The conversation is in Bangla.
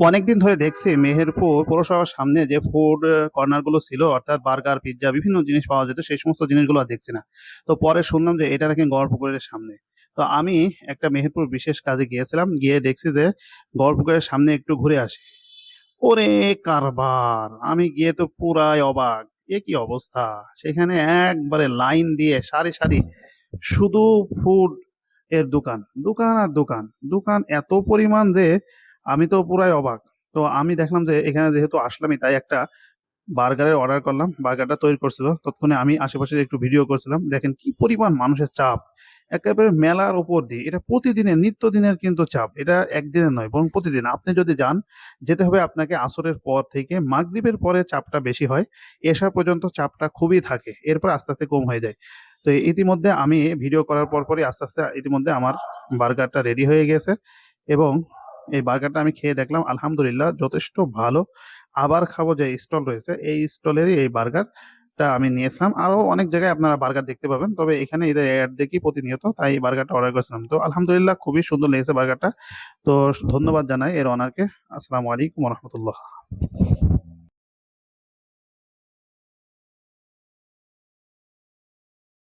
অনেকদিন ধরে দেখছি মেহেরপুর পৌরসভার সামনে যে ফুড কর্নারগুলো ছিল, অর্থাৎ বার্গার পিৎজা বিভিন্ন জিনিস পাওয়া যেত, সেই সমস্ত জিনিসগুলো আর দেখছি না। তো পরে শুনলাম যে এটা নাকি গড়পুকুরের সামনে। তো আমি একটা মেহেরপুর বিশেষ কাজে গিয়েছিলাম, গিয়ে দেখছি যে গড়পুকুরের সামনে একটু ঘুরে আসি। ওরে কারবার! আমি গিয়ে তো পুরাই অবাক। এ কি অবস্থা? সেখানে একবারে লাইন দিয়ে সারি সারি শুধু ফুড এর দোকান দোকান আর দোকান। দোকান এত পরিমাণ যে আমি তো পুরাই অবাক। তো আমি দেখলাম যে এখানে যেহেতু আসলামই, তাই একটা বার্গারের অর্ডার করলাম বার্গারটা তৈরি করছিল। তৎক্ষণে আমি আশেপাশে একটু ভিডিও করছিলাম। দেখেন কি পরিমাণ মানুষের চাপ। একেবারে মেলার উপর দিয়ে। এটা প্রতিদিনের, নিত্যদিনের কিন্তু চাপ। এটা একদিনের নয়, বরং প্রতিদিন। আপনি যদি যান, যেতে হবে আপনাকে আসরের পর থেকে। মাগরিবের পরে চাপটা বেশি হয়। এসা পর্যন্ত চাপটা খুবই থাকে। এরপর আস্তে আস্তে কম হয়ে যায়। তো ইতিমধ্যে আমি ভিডিও করার পর পরই আস্তে আস্তে, ইতিমধ্যে আমার বার্গারটা রেডি হয়ে গেছে। এবং এই বার্গারটা আমি খেয়ে দেখলাম, আলহামদুলিল্লাহ যথেষ্ট ভালো। আবার খাব যে স্টল রয়েছে, এই স্টলেরই এই বার্গারটা আমি নিয়েছিলাম। আরও অনেক জায়গায় আপনারা বার্গার দেখতে পাবেন, তবে এখানে এদের অ্যাড দেখি প্রতিনিয়ত, তাই এই বার্গারটা অর্ডার করেছিলাম। তো আলহামদুলিল্লাহ খুবই সুন্দর লেগেছে বার্গারটা। তো ধন্যবাদ জানাই এর অনারকে আসসালামু আলাইকুম রহমতুল্লাহ।